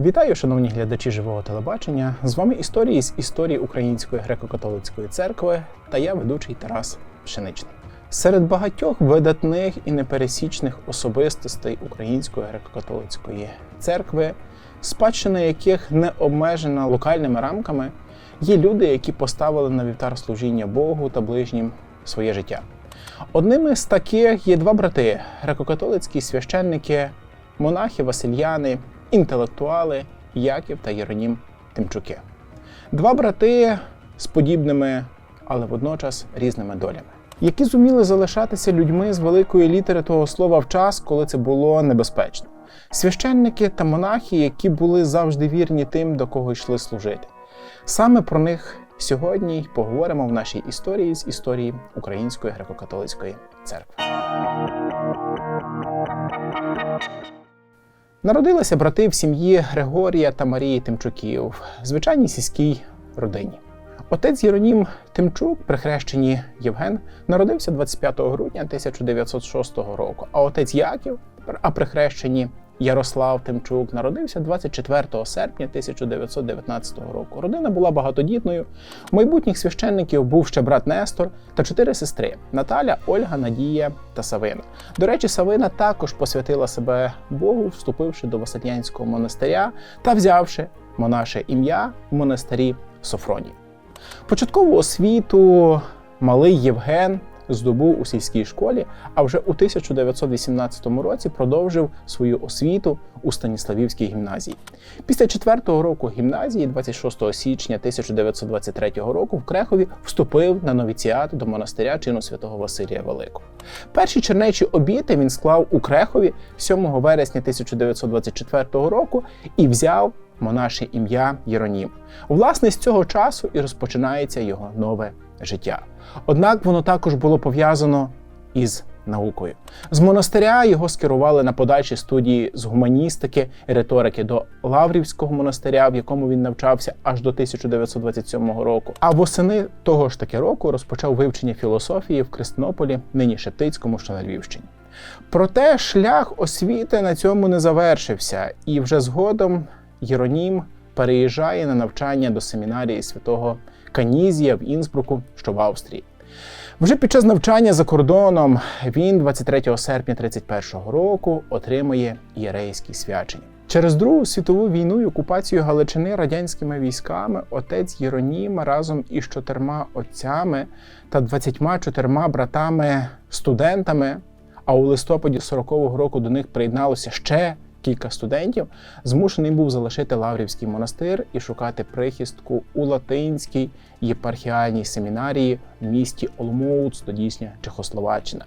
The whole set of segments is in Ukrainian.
Вітаю, шановні глядачі живого телебачення. З вами історії з історії Української греко-католицької церкви та я ведучий Тарас Пшеничний. Серед багатьох видатних і непересічних особистостей Української греко-католицької церкви, спадщина яких не обмежена локальними рамками, є люди, які поставили на вівтар служіння Богу та ближнім своє життя. Одними з таких є два брати: греко-католицькі священники, монахи, васильяни, інтелектуали Яків та Єронім Тимчуки. Два брати з подібними, але водночас різними долями, які зуміли залишатися людьми з великої літери того слова в час, коли це було небезпечно. Священники та монахи, які були завжди вірні тим, до кого йшли служити. Саме про них сьогодні поговоримо в нашій історії з історії Української греко-католицької церкви. Народилися брати в сім'ї Григорія та Марії Тимчуків, звичайній сільській родині. Отець Єронім Тимчук, при хрещенні Євген, народився 25 грудня 1906 року, а отець Яків, а при хрещенні Ярослав Тимчук, народився 24 серпня 1919 року. Родина була багатодітною. У майбутніх священників був ще брат Нестор та чотири сестри: Наталя, Ольга, Надія та Савина. До речі, Савина також посвятила себе Богу, вступивши до Васильянського монастиря та взявши монаше ім'я в монастирі Софронії. Початкову освіту малий Євген здобув у сільській школі, а вже у 1918 році продовжив свою освіту у Станіславівській гімназії. Після четвертого року гімназії, 26 січня 1923 року, в Крехові вступив на новіціат до монастиря чину святого Василія Великого. Перші чернечі обіти він склав у Крехові 7 вересня 1924 року і взяв монаше ім'я Єронім. Власне, з цього часу і розпочинається його нове життя. Однак воно також було пов'язано із наукою. З монастиря його скерували на подальші студії з гуманістики і риторики до Лаврівського монастиря, в якому він навчався аж до 1927 року. А восени того ж таки року розпочав вивчення філософії в Креснополі, нині Шептицькому, що на Львівщині. Проте шлях освіти на цьому не завершився, і вже згодом Єронім переїжджає на навчання до семінарії святого Канізія в Інсбруку, що в Австрії. Вже під час навчання за кордоном він 23 серпня 31 року отримує єрейські свячення. Через Другу світову війну і окупацію Галичини радянськими військами отець Єронім разом із чотирма отцями та 24 братами-студентами, а у листопаді 40-го року до них приєдналося ще кілька студентів, змушений був залишити Лаврівський монастир і шукати прихистку у латинській єпархіальній семінарії в місті Олмоуц, тодішня Чехословаччина.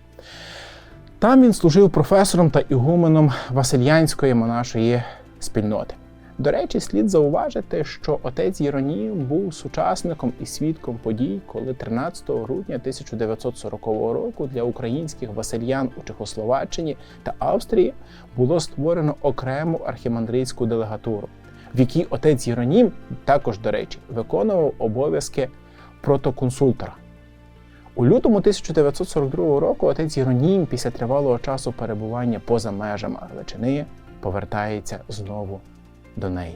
Там він служив професором та ігуменом Васильянської монашої спільноти. До речі, слід зауважити, що отець Єронім був сучасником і свідком подій, коли 13 грудня 1940 року для українських васильян у Чехословаччині та Австрії було створено окрему архімандритську делегатуру, в якій отець Єронім, також до речі, виконував обов'язки протоконсультора. У лютому 1942 року отець Єронім після тривалого часу перебування поза межами Галичини повертається знову до неї.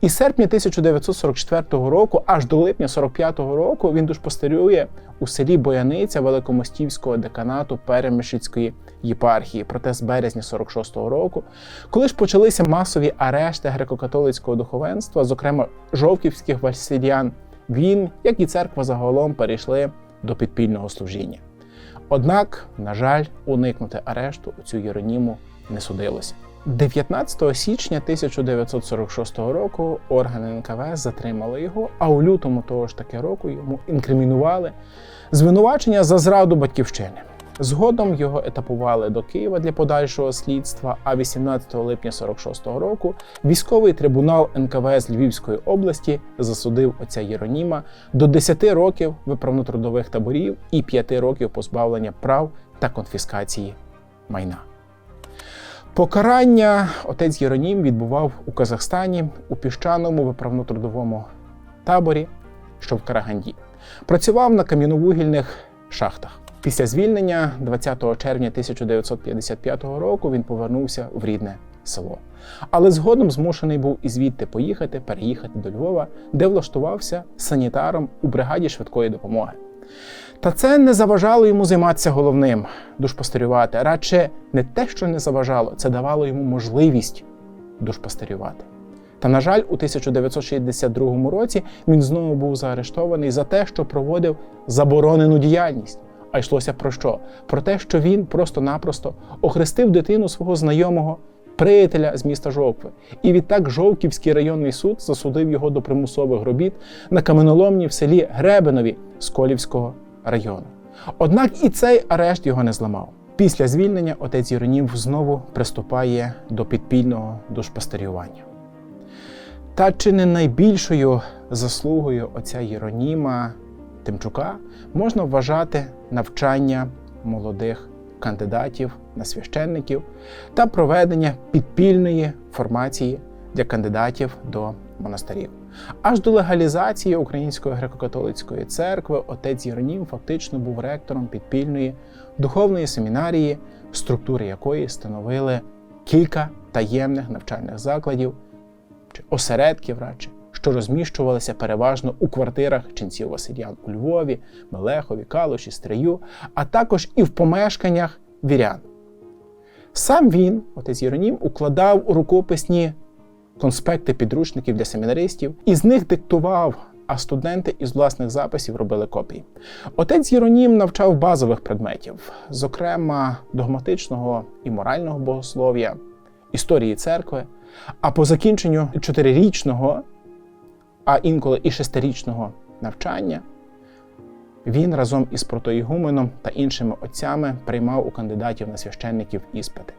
І серпня 1944 року, аж до липня 45-го року, він душпостерює у селі Бояниця Великомостівського деканату Перемишицької єпархії. Проте з березня 46-го року, коли ж почалися масові арешти греко-католицького духовенства, зокрема жовківських васильян, він, як і церква загалом, перейшли до підпільного служіння. Однак, на жаль, уникнути арешту у цю Єроніму не судилося. 19 січня 1946 року органи НКВС затримали його, а у лютому того ж таки року йому інкримінували звинувачення за зраду батьківщини. Згодом його етапували до Києва для подальшого слідства. А 18 липня 46-го року військовий трибунал НКВС Львівської області засудив отця Єроніма до 10 років виправно-трудових таборів і 5 років позбавлення прав та конфіскації майна. Покарання отець Єронім відбував у Казахстані у піщаному виправно-трудовому таборі, що в Караганді. Працював на кам'яновугільних шахтах. Після звільнення 20 червня 1955 року він повернувся в рідне село. Але згодом змушений був і звідти поїхати, переїхати до Львова, де влаштувався санітаром у бригаді швидкої допомоги. Та це не заважало йому займатися головним душпастирювати. Радше не те, що не заважало, це давало йому можливість душпастирювати. Та, на жаль, у 1962 році він знову був заарештований за те, що проводив заборонену діяльність. А йшлося про що? Про те, що він просто-напросто охрестив дитину свого знайомого приятеля з міста Жовкви. І відтак Жовківський районний суд засудив його до примусових робіт на каменоломні в селі Гребенові Сколівського району. Однак і цей арешт його не зламав. Після звільнення отець Єронім знову приступає до підпільного душпастерювання. Та чи не найбільшою заслугою отця Єроніма Тимчука можна вважати навчання молодих кандидатів на священників та проведення підпільної формації для кандидатів до монастирів. Аж до легалізації Української греко-католицької церкви отець Єронім фактично був ректором підпільної духовної семінарії, структури якої становили кілька таємних навчальних закладів чи осередків радше, що розміщувалися переважно у квартирах ченців Васильян у Львові, Мелехові, Калуші, Стрию, а також і в помешканнях вірян. Сам він, отець Єронім, укладав рукописні конспекти підручників для семінаристів і з них диктував, а студенти із власних записів робили копії. Отець Єронім навчав базових предметів, зокрема догматичного і морального богослов'я, історії церкви. А по закінченню чотирирічного, а інколи і шестирічного навчання, він разом із протоігуменом та іншими отцями приймав у кандидатів на священників іспити.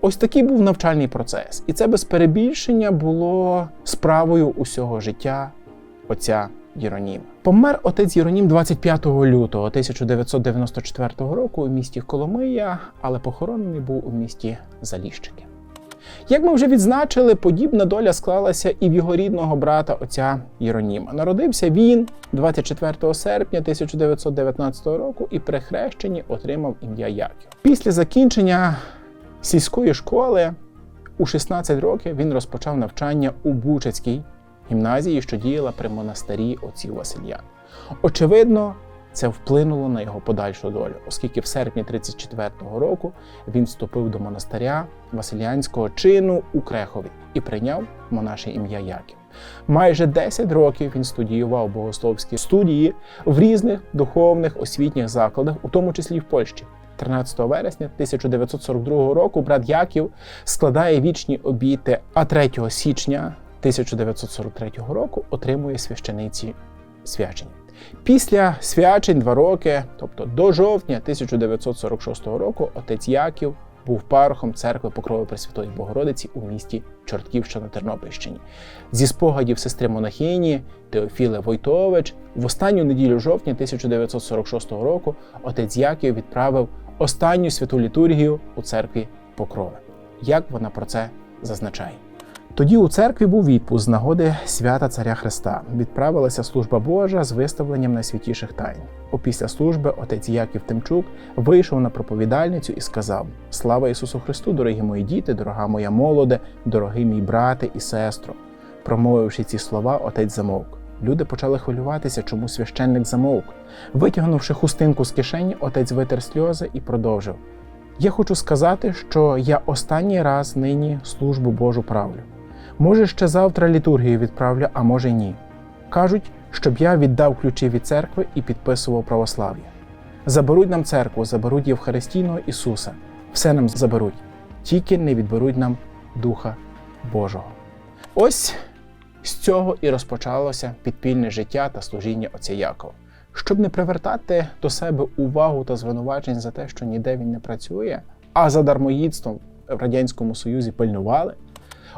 Ось такий був навчальний процес, і це без перебільшення було справою усього життя отця Єроніма. Помер отець Єронім 25 лютого 1994 року у місті Коломия, але похоронений був у місті Заліщики. Як ми вже відзначили, подібна доля склалася і в його рідного брата отця Єроніма. Народився він 24 серпня 1919 року і при хрещенні отримав ім'я Яків. Після закінчення сільської школи у 16 років він розпочав навчання у Бучацькій гімназії, що діяла при монастирі отців Васильян. Очевидно, це вплинуло на його подальшу долю, оскільки в серпні 34-го року він вступив до монастиря Василянського чину у Крехові і прийняв монаше ім'я Яків. Майже 10 років він студіював богословські студії в різних духовних освітніх закладах, у тому числі в Польщі. 13 вересня 1942 року брат Яків складає вічні обіти, а 3 січня 1943 року отримує священиці свячення. Після свячень два роки, тобто до жовтня 1946 року, отець Яків був парохом церкви Покрови Пресвятої Богородиці у місті Чортківщина на Тернопільщині. Зі спогадів сестри монахині Теофіли Войтович в останню неділю жовтня 1946 року отець Яків відправив останню святу літургію у церкві Покрови. Як вона про це зазначає? Тоді у церкві був відпуск з нагоди свята Царя Христа. Відправилася служба Божа з виставленням найсвятіших тайн. Опісля служби отець Яків Тимчук вийшов на проповідальницю і сказав: Слава Ісусу Христу, дорогі мої діти, дорога моя молоде, дорогий мій брате і сестро. Промовивши ці слова, отець замовк. Люди почали хвилюватися, чому священник замовк. Витягнувши хустинку з кишені, отець витер сльози і продовжив: Я хочу сказати, що я останній раз нині службу Божу правлю. Може, ще завтра літургію відправлю, а може ні. Кажуть, щоб я віддав ключі від церкви і підписував православ'я. Заберуть нам церкву, заберуть Євхаристійного Ісуса. Все нам заберуть, тільки не відберуть нам Духа Божого. Ось з цього і розпочалося підпільне життя та служіння отця Якова. Щоб не привертати до себе увагу та звинувачень за те, що ніде він не працює, а за дармоїдством в Радянському Союзі пильнували.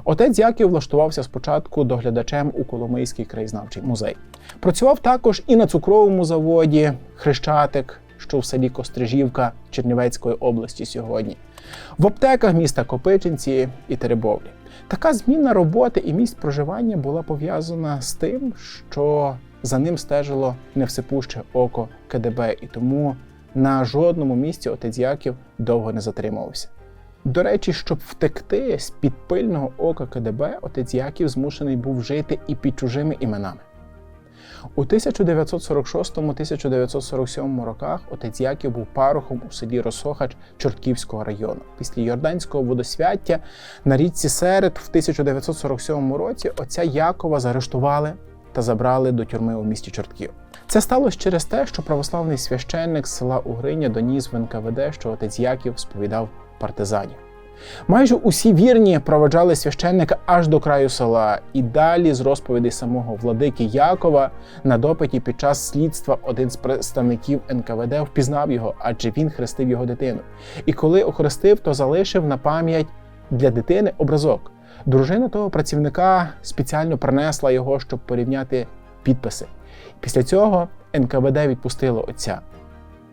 Отець Яків влаштувався спочатку доглядачем у Коломийський краєзнавчий музей. Працював також і на цукровому заводі Хрещатик, що в селі Кострижівка Чернівецької області сьогодні, в аптеках міста Копичинці і Теребовлі. Така зміна роботи і місць проживання була пов'язана з тим, що за ним стежило невсипуще око КДБ, і тому на жодному місці отець Яків довго не затримувався. До речі, щоб втекти з під пильного ока КДБ, отець Яків змушений був жити і під чужими іменами. У 1946-1947 роках отець Яків був парохом у селі Росохач Чортківського району. Після Йорданського водосвяття на річці Серед в 1947 році отця Якова заарештували та забрали до тюрми у місті Чортків. Це сталося через те, що православний священник з села Угриня доніс в НКВД, що отець Яків сповідав партизанів. Майже усі вірні проведжали священника аж до краю села, і далі з розповідей самого владики Якова на допиті під час слідства один з представників НКВД впізнав його, адже він хрестив його дитину. І коли охрестив, то залишив на пам'ять для дитини образок. Дружина того працівника спеціально принесла його, щоб порівняти підписи. Після цього НКВД відпустило отця.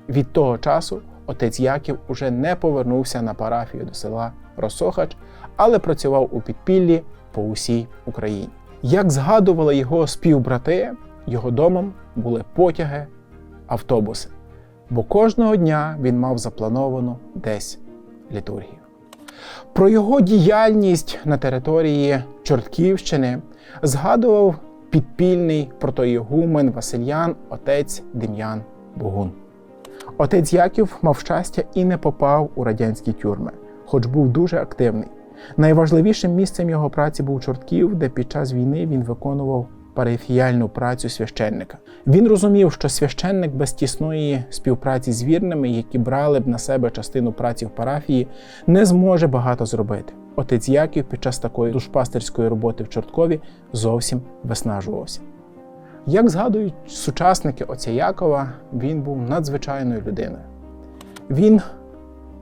Від того часу отець Яків уже не повернувся на парафію до села Росохач, але працював у підпіллі по усій Україні. Як згадували його співбрати, його домом були потяги, автобуси, бо кожного дня він мав заплановану десь літургію. Про його діяльність на території Чортківщини згадував підпільний протоігумен Васильян, отець Дем'ян Богун. Отець Яків мав щастя і не попав у радянські тюрми, хоч був дуже активний. Найважливішим місцем його праці був Чортків, де під час війни він виконував парафіяльну працю священника. Він розумів, що священник без тісної співпраці з вірними, які брали б на себе частину праці в парафії, не зможе багато зробити. Отець Яків під час такої душпастерської роботи в Чорткові зовсім виснажувався. Як згадують сучасники отця Якова, він був надзвичайною людиною. Він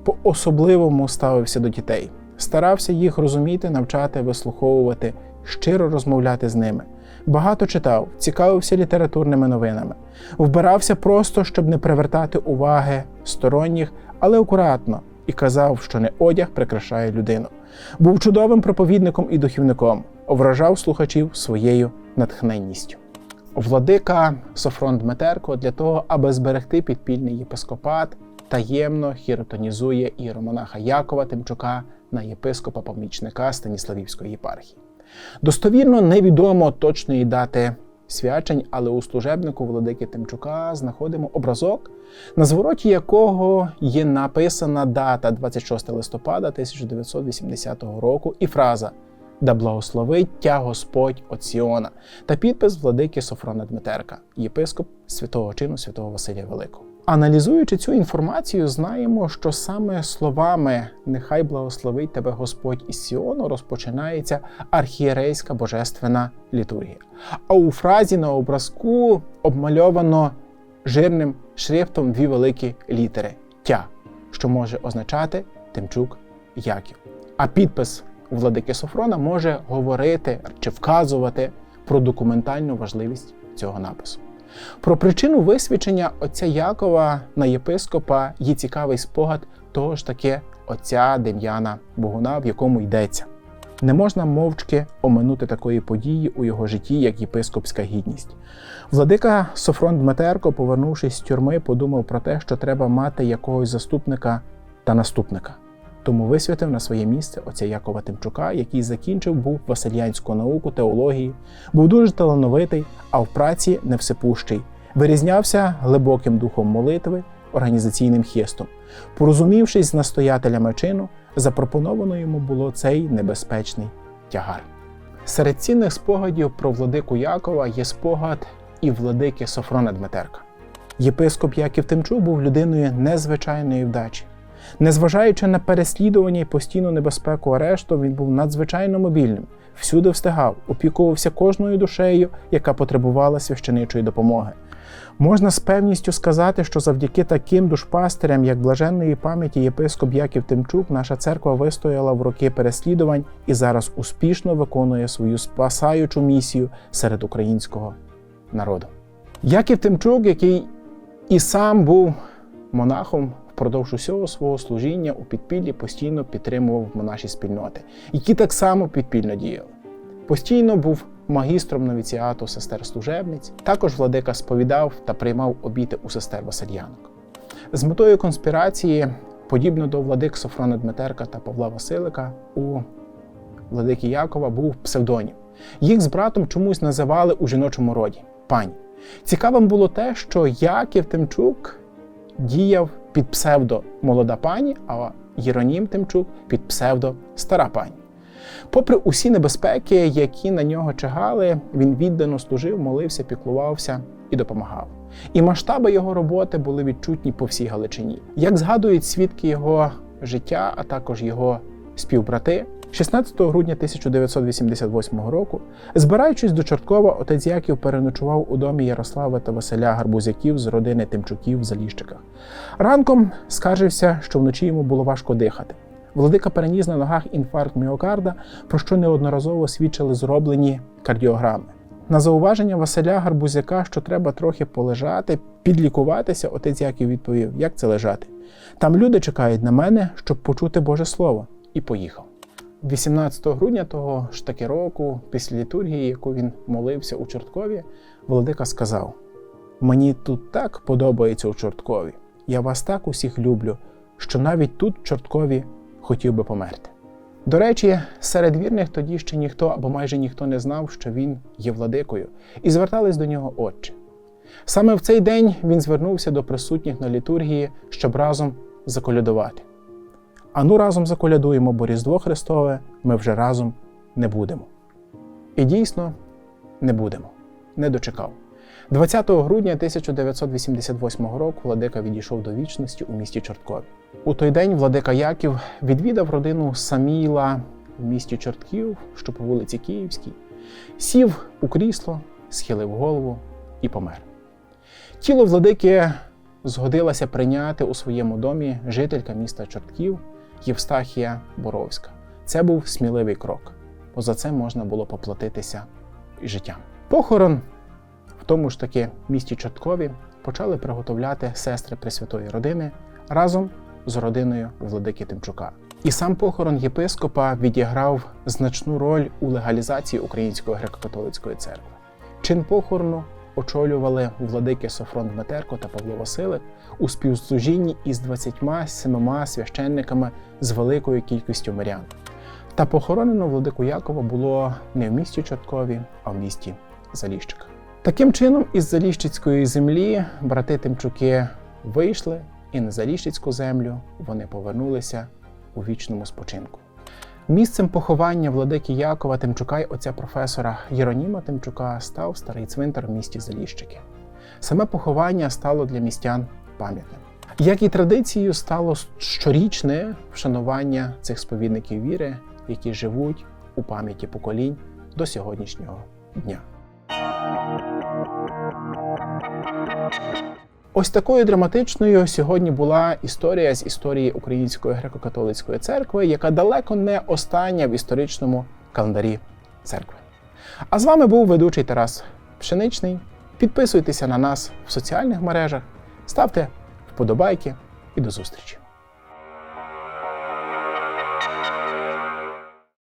по-особливому ставився до дітей, старався їх розуміти, навчати, вислуховувати, щиро розмовляти з ними. Багато читав, цікавився літературними новинами, вбирався просто, щоб не привертати уваги сторонніх, але акуратно, і казав, що не одяг прикрашає людину. Був чудовим проповідником і духівником, вражав слухачів своєю натхненністю. Владика Софрон Дмитерко для того, аби зберегти підпільний єпископат, таємно хіротонізує іеромонаха Якова Тимчука на єпископа помічника Станіславівської єпархії. Достовірно невідомо точної дати свячень, але у служебнику владики Тимчука знаходимо образок, на звороті якого є написана дата 26 листопада 1980 року і фраза Да благословить тя Господь от Сіона та підпис владики Софрона Дмитерка, єпископ святого чину святого Василія Великого. Аналізуючи цю інформацію, знаємо, що саме словами Нехай благословить тебе Господь із Сіону розпочинається архієрейська божественна літургія. А у фразі на образку обмальовано жирним шрифтом дві великі літери Тя, що може означати Тимчук Яків. А підпис владики Софрона може говорити чи вказувати про документальну важливість цього напису. Про причину висвячення отця Якова на єпископа є цікавий спогад того ж таки отця Дем'яна Богуна, в якому йдеться. Не можна мовчки оминути такої події у його житті, як єпископська гідність. Владика Софрон Дмитерко, повернувшись з тюрми, подумав про те, що треба мати якогось заступника та наступника. Тому висвятив на своє місце отця Якова Тимчука, який закінчив був Васильянську науку теології, був дуже талановитий, а в праці невсепущий. Вирізнявся глибоким духом молитви, організаційним хистом. Порозумівшись з настоятелями чину, запропоновано йому було цей небезпечний тягар. Серед цінних спогадів про владику Якова є спогад і владики Софрона Дмитерка. Єпископ Яків Тимчук був людиною незвичайної вдачі. Незважаючи на переслідування і постійну небезпеку арешту, він був надзвичайно мобільним, всюди встигав, опікувався кожною душею, яка потребувала священичої допомоги. Можна з певністю сказати, що завдяки таким душпастирям, як блаженної пам'яті єпископ Яків Тимчук, наша церква вистояла в роки переслідувань і зараз успішно виконує свою спасаючу місію серед українського народу. Яків Тимчук, який і сам був монахом впродовж усього свого служіння у підпіллі постійно підтримував монаші спільноти, які так само підпільно діяли. Постійно був магістром новіціату сестер служебниць, також владика сповідав та приймав обіти у сестер Васильянок. З метою конспірації подібно до владик Софрона Дмитерка та Павла Василика, у владики Якова був псевдонім. Їх з братом чомусь називали у жіночому роді пані. Цікавим було те, що Яків Тимчук діяв під псевдо молода пані, а Єронім Тимчук під псевдо стара пані. Попри усі небезпеки, які на нього чигали, він віддано служив, молився, піклувався і допомагав. І масштаби його роботи були відчутні по всій Галичині. Як згадують свідки його життя, а також його співбрати, 16 грудня 1988 року, збираючись до Чорткова, отець Яків переночував у домі Ярослава та Василя Гарбузяків з родини Тимчуків в Заліщиках. Ранком скаржився, що вночі йому було важко дихати. Владика переніс на ногах інфаркт міокарда, про що неодноразово свідчили зроблені кардіограми. На зауваження Василя Гарбузяка, що треба трохи полежати, підлікуватися, отець Яків відповів, як це лежати. Там люди чекають на мене, щоб почути Боже Слово, і поїхав. 18 грудня того ж таки року, після літургії, яку він молився у Чорткові, Владика сказав: Мені тут так подобається у Чорткові. Я вас так усіх люблю, що навіть тут, Чорткові, хотів би померти. До речі, серед вірних тоді ще ніхто або майже ніхто не знав, що він є владикою, і звертались до нього отче. Саме в цей день він звернувся до присутніх на літургії, щоб разом заколядувати. Ану разом заколядуємо, бо Різдво Христове ми вже разом не будемо. І дійсно не будемо. Не дочекав. 20 грудня 1988 року владика відійшов до вічності у місті Чорткові. У той день владика Яків відвідав родину Саміла в місті Чортків, що по вулиці Київській, сів у крісло, схилив голову і помер. Тіло владики згодилася прийняти у своєму домі жителька міста Чортків Євстахія Боровська. Це був сміливий крок, бо за це можна було поплатитися життям. Похорон в тому ж таки місті Чорткові почали приготовляти сестри Пресвятої родини разом з родиною владики Тимчука. І сам похорон єпископа відіграв значну роль у легалізації Української греко-католицької церкви. Чин похорону очолювали владики Софрон Дмитерко та Павло Василик у співслужінні із 27 священниками з великою кількістю мирян. Та похоронено владику Якова було не в місті Чорткові, а в місті Заліщика. Таким чином, із Заліщицької землі брати Тимчуки вийшли, і на Заліщицьку землю вони повернулися у вічному спочинку. Місцем поховання владики Якова Тимчука й отця професора Єроніма Тимчука став старий цвинтар в місті Заліщики. Саме поховання стало для містян пам'ятним. Як і традицією стало щорічне вшанування цих сповідників віри, які живуть у пам'яті поколінь до сьогоднішнього дня. Ось такою драматичною сьогодні була історія з історії Української греко-католицької церкви, яка далеко не остання в історичному календарі церкви. А з вами був ведучий Тарас Пшеничний. Підписуйтеся на нас в соціальних мережах, ставте вподобайки і до зустрічі!